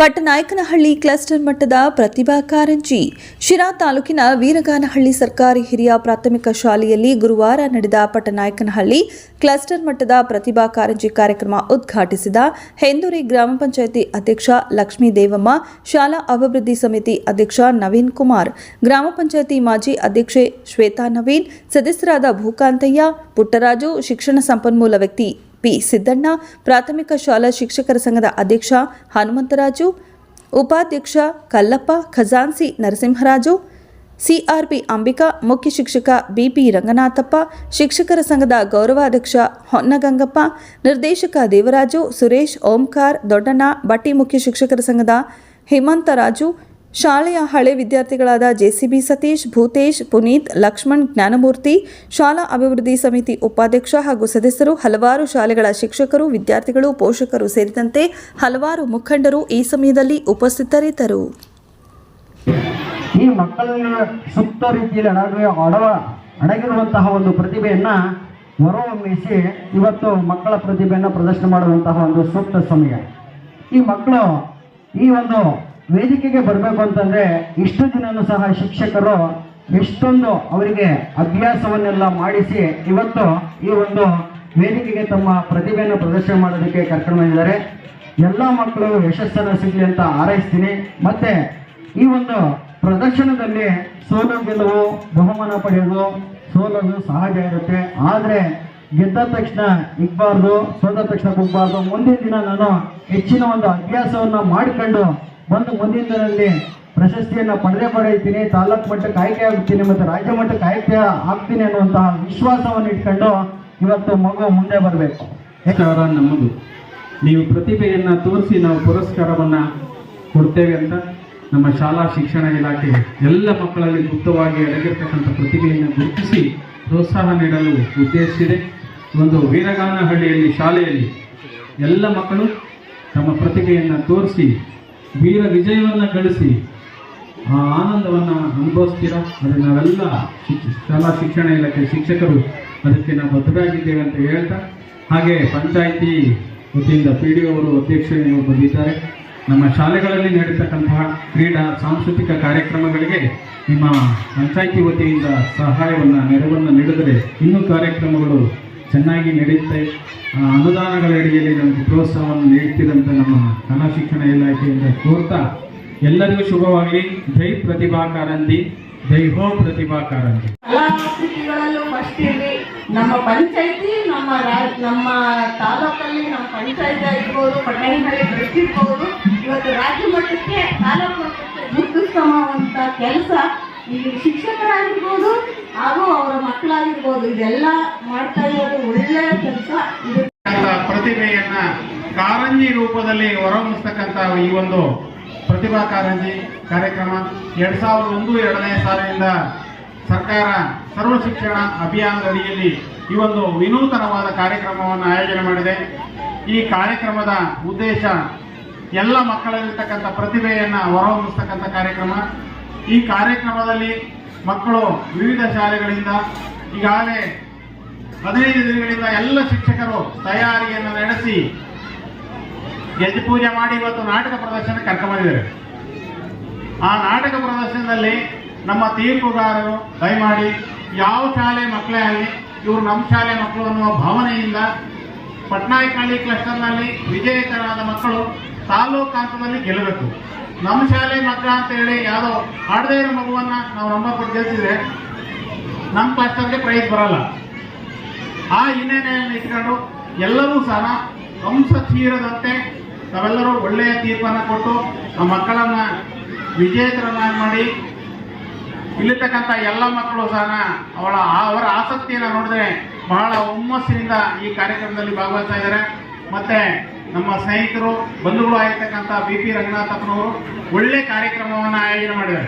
Pattanayakanahalli cluster ಮಟ್ಟದ ಪ್ರತಿಭಾ ಕಾರಂಜಿ. ಶಿರಾ ತಾಲೂಕಿನ ವೀರಗಾನಹಳ್ಳಿ ಸರ್ಕಾರಿ ಹಿರಿಯ ಪ್ರಾಥಮಿಕ ಶಾಲೆಯಲ್ಲಿ ಗುರುವಾರ ನಡೆದ ಪಟ್ಟನಾಯಕನಹಳ್ಳಿ ಕ್ಲಸ್ಟರ್ ಮಟ್ಟದ ಪ್ರತಿಭಾ ಕಾರಂಜಿ ಕಾರ್ಯಕ್ರಮ ಉದ್ಘಾಟಿಸಿದ ಹೆಂದೂರಿ ಗ್ರಾಮ ಪಂಚಾಯಿತಿ ಅಧ್ಯಕ್ಷ ಲಕ್ಷ್ಮೀ ದೇವಮ್ಮ, ಶಾಲಾ ಅಭಿವೃದ್ಧಿ ಸಮಿತಿ ಅಧ್ಯಕ್ಷ ನವೀನ್ ಕುಮಾರ್, ಗ್ರಾಮ ಪಂಚಾಯಿತಿ ಮಾಜಿ ಅಧ್ಯಕ್ಷೆ ಶ್ವೇತಾ ನವೀನ್, ಸದಸ್ಯರಾದ ಭೂಕಾಂತಯ್ಯ, ಪುಟ್ಟರಾಜು, ಶಿಕ್ಷಣ ಸಂಪನ್ಮೂಲ ವ್ಯಕ್ತಿ ಪಿ ಸಿದ್ದಣ್ಣ, ಪ್ರಾಥಮಿಕ ಶಾಲಾ ಶಿಕ್ಷಕರ ಸಂಘದ ಅಧ್ಯಕ್ಷ ಹನುಮಂತರಾಜು, ಉಪಾಧ್ಯಕ್ಷ ಕಲ್ಲಪ್ಪ ಖಜಾನ್ಸಿ ನರಸಿಂಹರಾಜು, ಸಿಆರ್ಪಿ ಅಂಬಿಕಾ, ಮುಖ್ಯ ಶಿಕ್ಷಕ ಬಿಪಿ ರಂಗನಾಥಪ್ಪ, ಶಿಕ್ಷಕರ ಸಂಘದ ಗೌರವಾಧ್ಯಕ್ಷ ಹೊನ್ನಗಂಗಪ್ಪ, ನಿರ್ದೇಶಕ ದೇವರಾಜು, ಸುರೇಶ್, ಓಂಕಾರ್ ದೊಡ್ಡಣ್ಣ, ಬಟ್ಟಿ ಮುಖ್ಯ ಶಿಕ್ಷಕರ ಸಂಘದ ಹೇಮಂತರಾಜು ಶಾಲೆಯ ಹಳೆ ವಿದ್ಯಾರ್ಥಿಗಳಾದ ಜೆಸಿಬಿ ಸತೀಶ್, ಭೂತೇಶ್, ಪುನೀತ್, ಲಕ್ಷ್ಮಣ್, ಜ್ಞಾನಮೂರ್ತಿ, ಶಾಲಾ ಅಭಿವೃದ್ಧಿ ಸಮಿತಿ ಉಪಾಧ್ಯಕ್ಷ ಹಾಗೂ ಸದಸ್ಯರು, ಹಲವಾರು ಶಾಲೆಗಳ ಶಿಕ್ಷಕರು, ವಿದ್ಯಾರ್ಥಿಗಳು, ಪೋಷಕರು ಸೇರಿದಂತೆ ಹಲವಾರು ಮುಖಂಡರು ಈ ಸಮಯದಲ್ಲಿ ಉಪಸ್ಥಿತರಿದ್ದರು. ಈ ಮಕ್ಕಳನ್ನ ಸೂಕ್ತ ರೀತಿಯಲ್ಲಿ ಅಡವ ಅಡಗಿರುವಂತಹ ಒಂದು ಪ್ರತಿಭೆಯನ್ನ ಹೊರಹೊಮ್ಮಿಸಿ ಇವತ್ತು ಮಕ್ಕಳ ಪ್ರತಿಭೆಯನ್ನು ಪ್ರದರ್ಶನ ಮಾಡುವಂತಹ ಒಂದು ಸೂಕ್ತ ಸಮಯ. ಈ ಮಕ್ಕಳು ಈ ಒಂದು ವೇದಿಕೆಗೆ ಬರಬೇಕು ಅಂತಂದ್ರೆ ಇಷ್ಟು ದಿನನೂ ಸಹ ಶಿಕ್ಷಕರು ಎಷ್ಟೊಂದು ಅವರಿಗೆ ಅಭ್ಯಾಸವನ್ನೆಲ್ಲ ಮಾಡಿಸಿ ಇವತ್ತು ಈ ಒಂದು ವೇದಿಕೆಗೆ ತಮ್ಮ ಪ್ರತಿಭೆಯನ್ನು ಪ್ರದರ್ಶನ ಮಾಡೋದಕ್ಕೆ ಕರ್ಕೊಂಡು ಬಂದಿದ್ದಾರೆ. ಎಲ್ಲ ಮಕ್ಕಳು ಯಶಸ್ಸನ್ನು ಸಿಗಲಿ ಅಂತ ಹಾರೈಸ್ತೀನಿ. ಮತ್ತೆ ಈ ಒಂದು ಪ್ರದರ್ಶನದಲ್ಲಿ ಸೋಲು ಗೆಲುವು ಬಹುಮಾನ ಪಡೆಯೋದು ಸೋಲೋದು ಸಹಜ ಇರುತ್ತೆ. ಆದರೆ ಗೆದ್ದ ತಕ್ಷಣ ಇಗ್ಬಾರ್ದು ಸೋದ ತಕ್ಷಣ ಕುಗ್ಬಾರ್ದು. ಮುಂದಿನ ದಿನ ನಾನು ಹೆಚ್ಚಿನ ಒಂದು ಅಭ್ಯಾಸವನ್ನು ಮಾಡಿಕೊಂಡು ಬಂದು ಮುಂದಿನ ದಿನದಲ್ಲಿ ಪ್ರಶಸ್ತಿಯನ್ನು ಪಡೆದೇ ಪಡೆಯುತ್ತೀನಿ ತಾಲೂಕು ಮಟ್ಟಕ್ಕೆ ಆಯ್ಕೆ ಆಗುತ್ತೀನಿ ಮತ್ತು ರಾಜ್ಯ ಮಟ್ಟಕ್ಕೆ ಆಯ್ಕೆ ಆಗ್ತೀನಿ ಅನ್ನುವಂತಹ ವಿಶ್ವಾಸವನ್ನು ಇಟ್ಕೊಂಡು ಇವತ್ತು ಮಗು ಮುಂದೆ ಬರಬೇಕು. ಪುರಸ್ಕಾರ ನಮ್ಮದು ನೀವು ಪ್ರತಿಭೆಯನ್ನು ತೋರಿಸಿ ನಾವು ಪುರಸ್ಕಾರವನ್ನು ಕೊಡ್ತೇವೆ ಅಂತ ನಮ್ಮ ಶಾಲಾ ಶಿಕ್ಷಣ ಇಲಾಖೆ ಎಲ್ಲ ಮಕ್ಕಳಲ್ಲಿ ಗುಪ್ತವಾಗಿ ಅಡಗಿರ್ತಕ್ಕಂಥ ಪ್ರತಿಭೆಯನ್ನು ಗುರುತಿಸಿ ಪ್ರೋತ್ಸಾಹ ನೀಡಲು ಉದ್ದೇಶಿಸಿದೆ ಒಂದು ವೀರಗಾನಹಳ್ಳಿಯಲ್ಲಿ ಶಾಲೆಯಲ್ಲಿ ಎಲ್ಲ ಮಕ್ಕಳು ತಮ್ಮ ಪ್ರತಿಭೆಯನ್ನು ತೋರಿಸಿ ವೀರ ವಿಜಯವನ್ನು ಗಳಿಸಿ ಆ ಆನಂದವನ್ನು ಅನುಭವಿಸ್ತೀರಾ? ಅದನ್ನು ನಾವೆಲ್ಲ ಶಾಲಾ ಶಿಕ್ಷಣ ಇಲಾಖೆ ಶಿಕ್ಷಕರು ಅದಕ್ಕೆ ನಾವು ಬದ್ಧರಾಗಿದ್ದೇವೆ ಅಂತ ಹೇಳ್ತಾ, ಹಾಗೆ ಪಂಚಾಯಿತಿ ವತಿಯಿಂದ ಪಿ ಡಿ ಅವರು ಅಧ್ಯಕ್ಷರು ಬಂದಿದ್ದಾರೆ ನಮ್ಮ ಶಾಲೆಗಳಲ್ಲಿ ನಡೀತಕ್ಕಂತಹ ಕ್ರೀಡಾ ಸಾಂಸ್ಕೃತಿಕ ಕಾರ್ಯಕ್ರಮಗಳಿಗೆ ನಿಮ್ಮ ಪಂಚಾಯಿತಿ ವತಿಯಿಂದ ಸಹಾಯವನ್ನು, ನೆರವನ್ನು ನೀಡಿದರೆ ಇನ್ನೂ ಕಾರ್ಯಕ್ರಮಗಳು ಚೆನ್ನಾಗಿ ನಡೆಯುತ್ತೆ. ಅನುದಾನಗಳ ಅಡಿಯಲ್ಲಿ ನಮಗೆ ಪ್ರೋತ್ಸಾಹವನ್ನು ನೀಡ್ತಿರಂತ ನಮ್ಮ ಕಲಾ ಶಿಕ್ಷಣ ಇಲಾಖೆಯಿಂದ ಕೋರ್ತಾ ಎಲ್ಲರಿಗೂ ಶುಭವಾಗಲಿ. ಜೈ ಪ್ರತಿಭಾ ಕಾರಂತಿ ಜೈ ಹೋ ಪ್ರತಿಭಾ ಕಾರಂತಿ ನಮ್ಮ ಪಂಚಾಯತಿ, ನಮ್ಮ ನಮ್ಮ ತಾಲೂಕಲ್ಲಿ ನಮ್ಮ ಪಂಚಾಯತ್ ಆಗಿರ್ಬೋದು, ಪಟ್ಟಣದಲ್ಲಿ ಬೆಳೆಸಿರ್ಬೋದು. ಇವತ್ತು ರಾಜ್ಯ ಮಟ್ಟಕ್ಕೆ ತಾಲೂಕು ಮಟ್ಟಕ್ಕೆ ಗುರುತಿಸ್ಕೊಂಬಂತ ಕೆಲಸ ಇಲ್ಲಿ ಶಿಕ್ಷಕರಾಗಿರ್ಬೋದು ಹಾಗೂ ಅವರ ಮಕ್ಕಳಾಗಿರ್ಬೋದು, ಇದೆಲ್ಲ ಮಾಡ್ತಾ ಇರೋದು ಒಳ್ಳೆಯ ಕೆಲಸ. ಪ್ರತಿಭೆಯನ್ನ ಕಾರಂಜಿ ರೂಪದಲ್ಲಿ ಹೊರಹೊಮ್ಮಿಸ್ತಕ್ಕಂಥ ಈ ಒಂದು ಪ್ರತಿಭಾ ಕಾರಂಜಿ ಕಾರ್ಯಕ್ರಮ ಎರಡ್ ಸಾವಿರದ ಒಂದು ಎರಡನೇ ಸಾಲಿನಿಂದ ಸರ್ಕಾರ ಸರ್ವ ಶಿಕ್ಷಣ ಅಭಿಯಾನದ ಅಡಿಯಲ್ಲಿ ಈ ಒಂದು ವಿನೂತನವಾದ ಕಾರ್ಯಕ್ರಮವನ್ನು ಆಯೋಜನೆ ಮಾಡಿದೆ. ಈ ಕಾರ್ಯಕ್ರಮದ ಉದ್ದೇಶ ಎಲ್ಲ ಮಕ್ಕಳಲ್ಲಿರ್ತಕ್ಕಂಥ ಪ್ರತಿಭೆಯನ್ನು ಹೊರಹೊಮ್ಮಿಸ್ತಕ್ಕಂಥ ಕಾರ್ಯಕ್ರಮ. ಈ ಕಾರ್ಯಕ್ರಮದಲ್ಲಿ ಮಕ್ಕಳು ವಿವಿಧ ಶಾಲೆಗಳಿಂದ ಈಗಾಗಲೇ ಹದಿನೈದು ದಿನಗಳಿಂದ ಎಲ್ಲ ಶಿಕ್ಷಕರು ತಯಾರಿಯನ್ನು ನಡೆಸಿ ಗೆಜ್ ಪೂಜೆ ಮಾಡಿ ಇವತ್ತು ನಾಟಕ ಪ್ರದರ್ಶನ ಕರ್ಕೊಂಡ್ಬಂದಿದ್ದಾರೆ ಆ ನಾಟಕ ಪ್ರದರ್ಶನದಲ್ಲಿ ನಮ್ಮ ತೀರ್ಪುಗಾರರು ದಯಮಾಡಿ ಯಾವ ಶಾಲೆ ಮಕ್ಕಳೇ ಆಗಲಿ, ಇವರು ನಮ್ಮ ಶಾಲೆ ಮಕ್ಕಳು ಅನ್ನುವ ಭಾವನೆಯಿಂದ ಪಟ್ನಾಯಕಹಳ್ಳಿ ಕ್ಲಸ್ಟರ್ನಲ್ಲಿ ವಿಜೇತರಾದ ಮಕ್ಕಳು ತಾಲೂಕು ಹಂತದಲ್ಲಿ ಗೆಲ್ಲಬೇಕು. ನಮ್ಮ ಶಾಲೆ ಮಕ್ಕಳ ಅಂತ ಹೇಳಿ ಯಾವುದೋ ಆಡದೇ ಇರೋ ಮಗುವನ್ನ ನಾವು ನಮ್ಮ ಕೊಟ್ಟು ಗೆಲ್ಸಿದ್ರೆ ನಮ್ಮ ಕ್ಲಸ್ಟರ್ಗೆ ಪ್ರೈಸ್ ಬರಲ್ಲ. ಆ ಹಿನ್ನೆಲೆಯನ್ನು ಇಟ್ಕೊಂಡು ಎಲ್ಲರೂ ಸಹ ಹಂಸ ತೀರದಂತೆ ತಾವೆಲ್ಲರೂ ಒಳ್ಳೆಯ ತೀರ್ಪನ್ನು ಕೊಟ್ಟು ನಮ್ಮ ಮಕ್ಕಳನ್ನ ವಿಜೇತರನ್ನಾಗಿ ಮಾಡಿ ಇಲ್ಲಿರ್ತಕ್ಕಂಥ ಎಲ್ಲ ಮಕ್ಕಳು ಸಹ ಅವಳ ಅವರ ಆಸಕ್ತಿಯನ್ನು ನೋಡಿದ್ರೆ ಬಹಳ ಹುಮ್ಮಸ್ಸಿನಿಂದ ಈ ಕಾರ್ಯಕ್ರಮದಲ್ಲಿ ಭಾಗವಹಿಸ್ತಾ ಇದ್ದಾರೆ. ಮತ್ತೆ ನಮ್ಮ ಸ್ನೇಹಿತರು ಬಂಧುಗಳು ಆಗಿರ್ತಕ್ಕಂಥ ಬಿ ಪಿ ರಂಗನಾಥಪ್ಪನವರು ಒಳ್ಳೆ ಕಾರ್ಯಕ್ರಮವನ್ನು ಆಯೋಜನೆ ಮಾಡಿದ್ದಾರೆ.